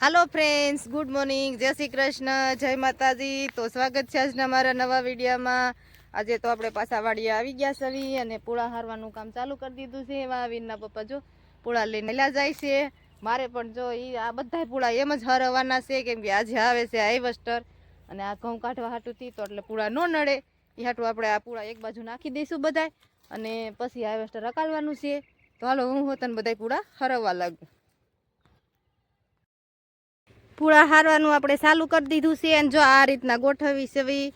હાલો friends good morning જય શ્રી કૃષ્ણ. જય માતાજી. તો સ્વાગત છે આજના મારા નવા વિડીયોમાં. આજે તો આપણે પાછા વાડીએ આવી ગયા સવી અને પૂળા હારવાનું કામ ચાલુ કરી દીધું છે. એવા આવીના પપ્પા જો પૂળા લઈને લા જાય છે. મારે પણ જો એ આ બધા પૂળા એમ જ હરવાના છે કેમ કે આજે આવે છે હાઈવસ્ટર અને આ ઘઉં કાઢવા હાટું થી તો એટલે પૂળા ન નડે. એ હાટું આપણે આ પૂળા એક બાજુ નાખી દઈશું બધાય અને પછી હાઈવસ્ટર રકાલવાનું છે. તો હાલો હું હોતન બધાય પૂળા હરવવા લાગુ. પૂળા હારવાનું આપણે ચાલુ કરી દીધું છે અને જો આ રીતના ગોઠવી સેવી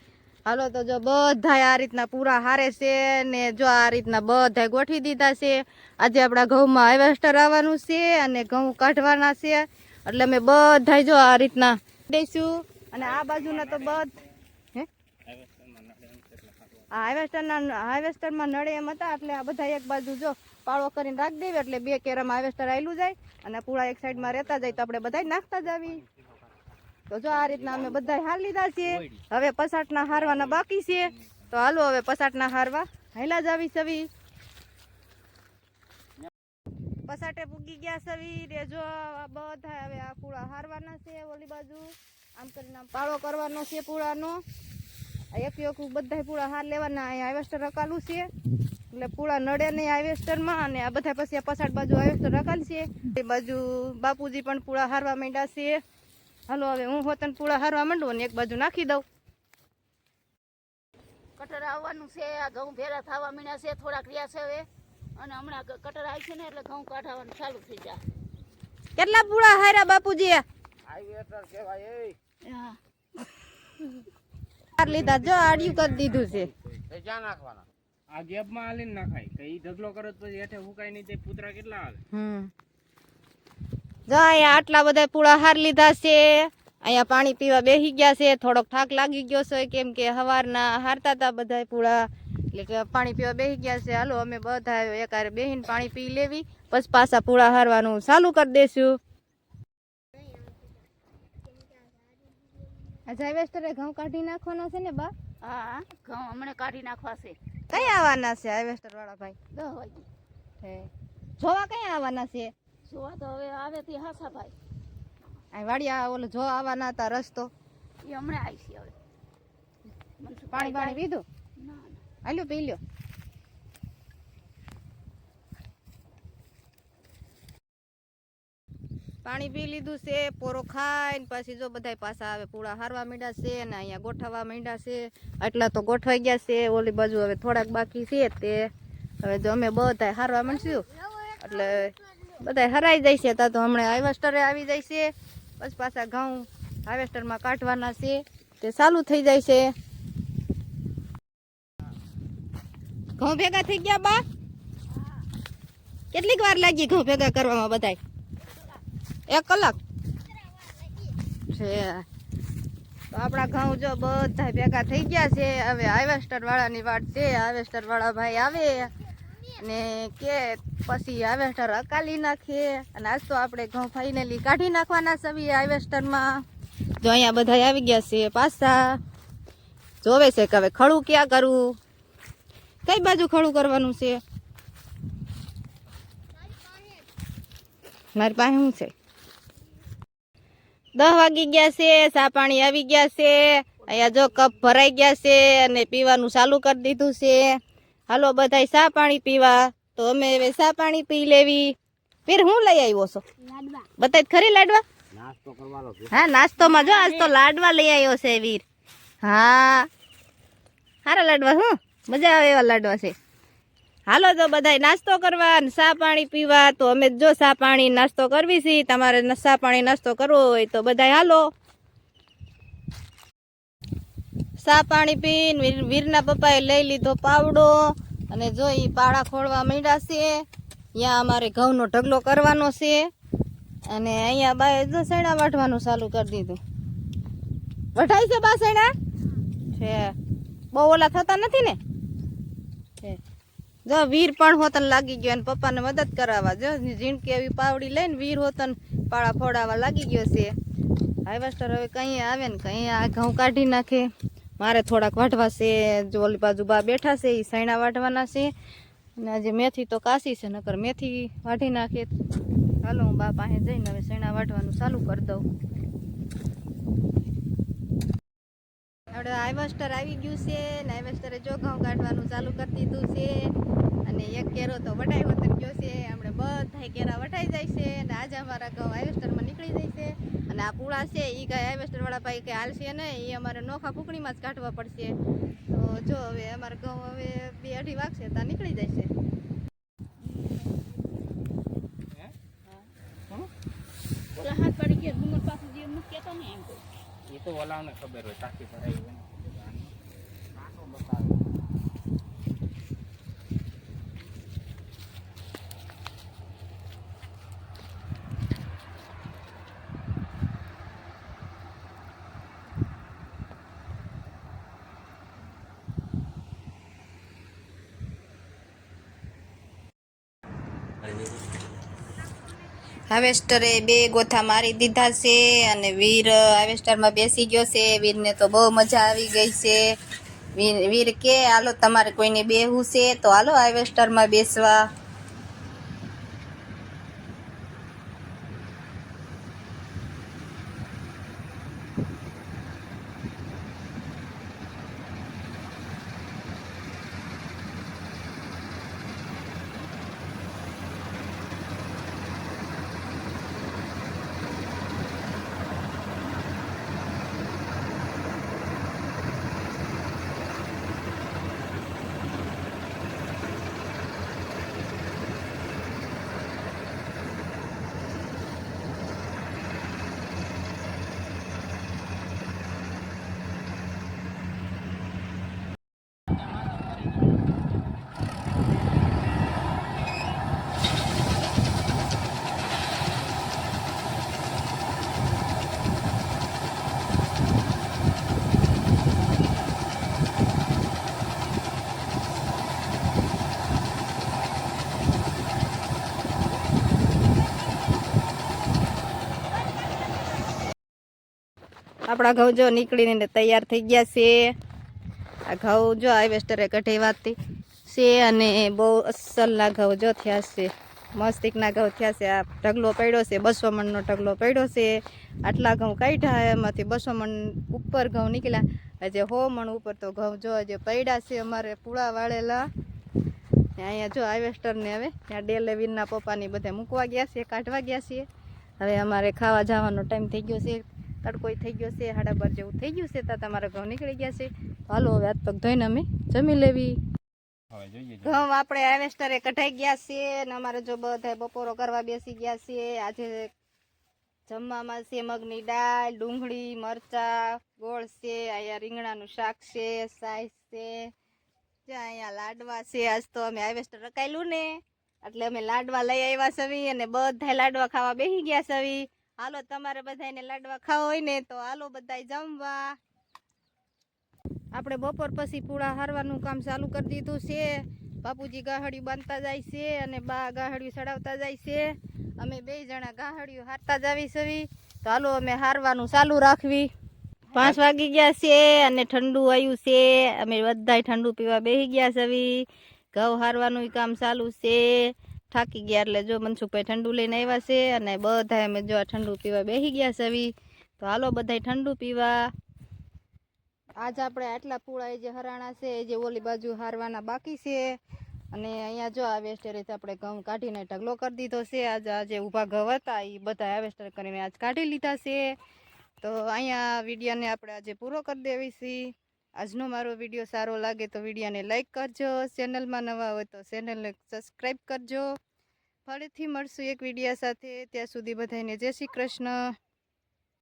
હાલો તો જો બધાય આ રીતના પૂરા હારે છે ને જો આ રીતના બધાય ગોઠવી દીધા છે. આજે આપણા ઘઉંમાં હાર્વેસ્ટર આવવાનું છે અને ઘઉં કાઢવાના છે. એટલે અમે બધા જો આ રીતના દઈશું. અને આ બાજુના તો બધ હે? હાર્વેસ્ટરના હાર્વેસ્ટરમાં નળે એમ હતા, એટલે આ બધા એક બાજુ જો પાળો કરીને રાખી દેવી, એટલે બે કેરમ હાર્વેસ્ટર આવેલું જાય અને પૂળા એક સાઈડમાં રહેતા જાય તો આપણે બધા નાખતા જ આવી તો જો આ રીતના અમે બધા હાર લીધા છે હવે પસાટના હારવાના બાકી છે. તો હાલો હવે પસાટના હારવા. હેલા જ આવી સવી. પસાટે પૂગી ગયા સવી. રે જો બધા હવે આ પૂળા હારવાના છે ઓલી બાજુ. આમ કરીને આમ પાળો કરવાનો છે પૂળાનો. આ એક એક બધા પૂળા હાર લેવાના. અહીંયા હાર્વેસ્ટર રકાલું છે. એટલે પૂળા નડે નહીં હાર્વેસ્ટરમાં અને આ બધા પછી પસાટ બાજુ હાર્વેસ્ટર રકાલ છે. એ બાજુ બાપુજી પણ પૂળા હારવા માંડ્યા છે. હાલો હવે હું હોતન પૂળા હારવા માંડું અને એક બાજુ નાખી દઉં. કટર આવવાનું છે આ ઘઉં ભેરા થવા મીણ્યા છે થોડાક રહ્યા છે હવે. અને હમણાં કટર આવી છે ને એટલે ઘઉં કાઢવાનું ચાલુ થઈ જાય. કેટલા પૂળા હાર્યા બાપુજી લીધા જો આડિયું કરી દીધું છે. આ ગેપમાં આલીને નાખાય. તો ઈ ઢગલો કરો તો પછી હેઠે ફૂકાય નહીં તે પૂતરા કેટલા આવે હમ. જો અહીંયા આટલા બધા પૂળા હાર લીધા છે અહીંયા પાણી પીવા બેસી ગયા છે થોડોક થાક લાગી ગયો છે કેમ કે સવારના હારતા હતા બધા પૂળા. એટલે કે પાણી પીવા બેસી ગયા છે હાલો અમે બધા એકારે બેહીને પાણી પી લેવી પછી પાછા પૂળા હારવાનું ચાલુ કરી દઈશું હાઈવેસ્ટરે ઘઉં કાઢી નાખવાના છે ને બા? હા ઘઉં હમણાં કાઢી નાખવા છે. કઈ આવવાના છે હાઈવેસ્ટર વાળા ભાઈ? દસ વાગે જોવા કઈ આવવાના છે? જોવા તો હવે આવે તે હાસા ભાઈ. આ વાડિયા ઓલો જો આવવાના હતા રસ્તો. એ હમણાં આવી છે હવે. પાણી પાણી પીધું? ના ના. હાલ્યો પી લ્યો. પાણી પી લીધું છે પોરો ખાઈને પછી જો બધાય પાછા આવે પૂળા હારવા માંડ્યા છે અને અહીંયા ગોઠવવા માંડ્યા છે. આટલા તો ગોઠવાઈ ગયા છે ઓલી બાજુ હવે થોડાક બાકી છે તે. હવે જો અમે બધાય હારવા માંડશું. એટલે બધાય હરાઈ જાય છે, તા હમણાં હાર્વેસ્ટરે આવી જાય છે. પછી પાછા ઘઉં હાર્વેસ્ટરમાં કાઢવાના છે, તે ચાલુ થઈ જાય છે. ઘઉં ભેગા થઈ ગયા બા? કેટલીક વાર લાગી ઘઉં ભેગા કરવામાં બધાય? એક કલાક? છે. તો આપણા ઘઉં જો બધા ભેગા થઈ ગયા છે, હવે હાર્વેસ્ટર વાળાની વાત છે, હાર્વેસ્ટર વાળા ભાઈ આવે. અને કે પછી હાર્વેસ્ટર અકાલી નાખીએ. અને આજ તો આપણે ઘઉં ફાઇનલી કાઢી નાખવાના સવી હાર્વેસ્ટરમાં. જો અહીંયા બધા આવી ગયા છે પાછા. જોવે છે કે હવે ખડું ક્યાં કરવું કઈ બાજુ ખડું કરવાનું છે? મારી પાસે શું છે? દસ વાગી ગયા છે સા પાણી આવી ગયા છે. અહીંયા જો કપ ભરાઈ ગયા છે અને પીવાનું ચાલુ કરી દીધું છે. હાલો બધાય ચા પાણી પીવા? તો અમે હવે ચા પાણી પી લેવી. ફેર હું લઈ આવ્યો છો? બતાય ખરી લાડવા? હા નાસ્તોમાં જો આજ તો લાડવા લઈ આવ્યો છે વીર. હા. સારા લાડવા હું? મજા આવે એવા લાડવા છે. હાલો તો બધાય નાસ્તો કરવા અને પાણી પીવા તો અમે જો ચા પાણી નાસ્તો કરવી છે તમારે ન- ચા પાણી નાસ્તો કરવો હોય તો બધાય હાલો. ચા પાણી પીને, વીર, વીરના પપ્પાએ લઈ લીધો પાવડો. અને જો એ પાળા ખોળવા માંડ્યા છે અહીંયા અમારે ઘઉંનો ઢગલો કરવાનો છે. અને અહીંયા બાય જો સેણા વાટવાનું ચાલુ કરી દીધું. વઢાય છે બા સેણા છે. બહુ ઓલા થતા નથી ને? જો વીર પણ હોતન લાગી ગયો અને પપ્પાને મદદ કરાવવા. જો ઝીણકી એવી પાવડી લઈને વીર હોતન પાળા ફોડાવા લાગી ગયો છે. હાઈવેસ્ટર હવે કંઈ આવે ને કંઈ આ ઘઉં કાઢી નાખે. મારે થોડાક વાટવા છે, જો ઓલી બાજુ બા બેઠા છે એ સૈણા વાટવાના છે. અને આજે મેથી તો કાશી છે, નકર મેથી વાઢી નાખે. ચાલો હું બા પાસે જઈને હવે શેણા વાટવાનું ચાલુ કરી દઉં. આપણે હાઇવેસ્ટર આવી ગયું છે, ને હાઇવેસ્ટરે જો કાઢવાનું ચાલુ કરી દીધું છે. અને એક કેરો તો વટાઈ વતન ગયો છે. આપણે બધા કેરા વટાઈ જાય છે અને આજે અમારા ઘઉં હાઇવેસ્ટરમાં નીકળી જાય અને આ પૂળા છે એ કાંઈ હાઈવેસ્ટર વાળા ભાઈ કે હાલશે નહીં એ અમારે નોખા ફૂકણીમાં જ કાઢવા પડશે. તો જો હવે અમારે ઘઉં હવે બે અઢી વાગશે ત્યાં નીકળી જશે. ઓલા હાથ પાડી ગયા ડુંગર પાસે જે મુખ કહેતો ને એમ. એ તો ઓલાને ખબર હોય તાકી ભરાઈ હોય બતાવે હાર્વેસ્ટરે બે ગોથા મારી દીધા છે અને વીર હાવેસ્ટરમાં બેસી ગયો છે. વીરને તો બહુ મજા આવી ગઈ છે. વીર વીર કે, હાલો, તમારે કોઈને બેહવું છે? તો હાલો, હાવેસ્ટરમાં બેસવા. આપણા ઘઉં જો નીકળીને તૈયાર થઈ ગયા છે. આ ઘઉં જો હાર્વેસ્ટરે કઢાવ્યાતી છે અને બહુ અસલના ઘઉં જો થયા છે. મસ્તિકના ઘઉં થયા છે. આ ઢગલો પડ્યો છે. બસો મણનો ઢગલો પડ્યો છે. આટલા ઘઉં કાઢ્યા એમાંથી બસો મણ ઉપર ઘઉં નીકળ્યા. હજે હો મણ ઉપર તો ઘઉં જો હજે પડ્યા છે અમારે પૂળા વાળેલા. અહીંયા જો હાર્વેસ્ટરને હવે ત્યાં ડેલે વીરના પપ્પાની બધે મૂકવા ગયા છે, કાઢવા ગયા છીએ હવે અમારે ખાવા જવાનો ટાઈમ થઈ ગયો છે. તડકોય થઈ ગયો છે સાડા બાર જેવું થઈ ગયું છે તો તમારા ઘઉં નીકળી ગયા છે. હાલો હવે હાથ પગ ધોઈને અમે જમી લેવી. ઘઉં આપણે હાર્વેસ્ટરે કઢાઈ ગયા છે અને અમારે જો બધા બપોરો કરવા બેસી ગયા છે. આજે જમવામાં છે મગની દાળ ડુંગળી મરચા ગોળ છે અહીંયા રીંગણાનું શાક છે સાઈઝ છે. ત્યાં અહીંયા લાડવા છે આજ તો અમે હાર્વેસ્ટર રકાયેલું ને. એટલે અમે લાડવા લઈ આવ્યા સવી અને બધા લાડવા ખાવા બેસી ગયા સવી. હાલો, તમારે બધાને લાડવા ખાવા હોય ને, તો હાલો બધાય જમવા. આપણે બપોર પછી પૂળા હારવાનું કામ ચાલુ કરી દીધું છે. બાપુજી ગાહડિયું બાંધતા જાય છે અને બા ગાહડિયું ચડાવતા જાય છે. અમે બે જણા ગાહડિયું હારતા જ આવી તો હાલો, અમે હારવાનું ચાલુ રાખવી. પાંચ વાગી ગયા છે અને ઠંડુ આવ્યું છે. અમે બધાય ઠંડુ પીવા બેસી ગયા સવી. ઘઉં હારવાનું કામ ચાલુ છે. થાકી ગયા એટલે જો મનસુખભાઈ ઠંડુ લઈને આવ્યા છે અને બધા અમે જો આ ઠંડુ પીવા બેસી ગયા છે આવી તો હાલો બધાય ઠંડુ પીવા. આજ આપણે આટલા પૂળા જે હરાણા છે, એ જે ઓલી બાજુ હારવાના બાકી છે. અને અહીંયા જો આ વેસ્ટરેથી આપણે ઘઉં કાઢીને ઢગલો કરી દીધો છે. આજ આજે ઊભા ઘઉં હતા એ બધા હાર્વેસ્ટર કરીને આજ કાઢી લીધા છે. તો અહીંયા વિડીયાને આપણે આજે પૂરો કરી દેવી છીએ આજનો મારો વીડિયો સારો લાગે તો વિડીયોને લાઇક કરજો, ચેનલમાં નવા હોય તો ચેનલને સબસ્ક્રાઈબ કરજો. ફરીથી મળશું એક વિડીયા સાથે, ત્યાં સુધી બધાને જય શ્રી કૃષ્ણ.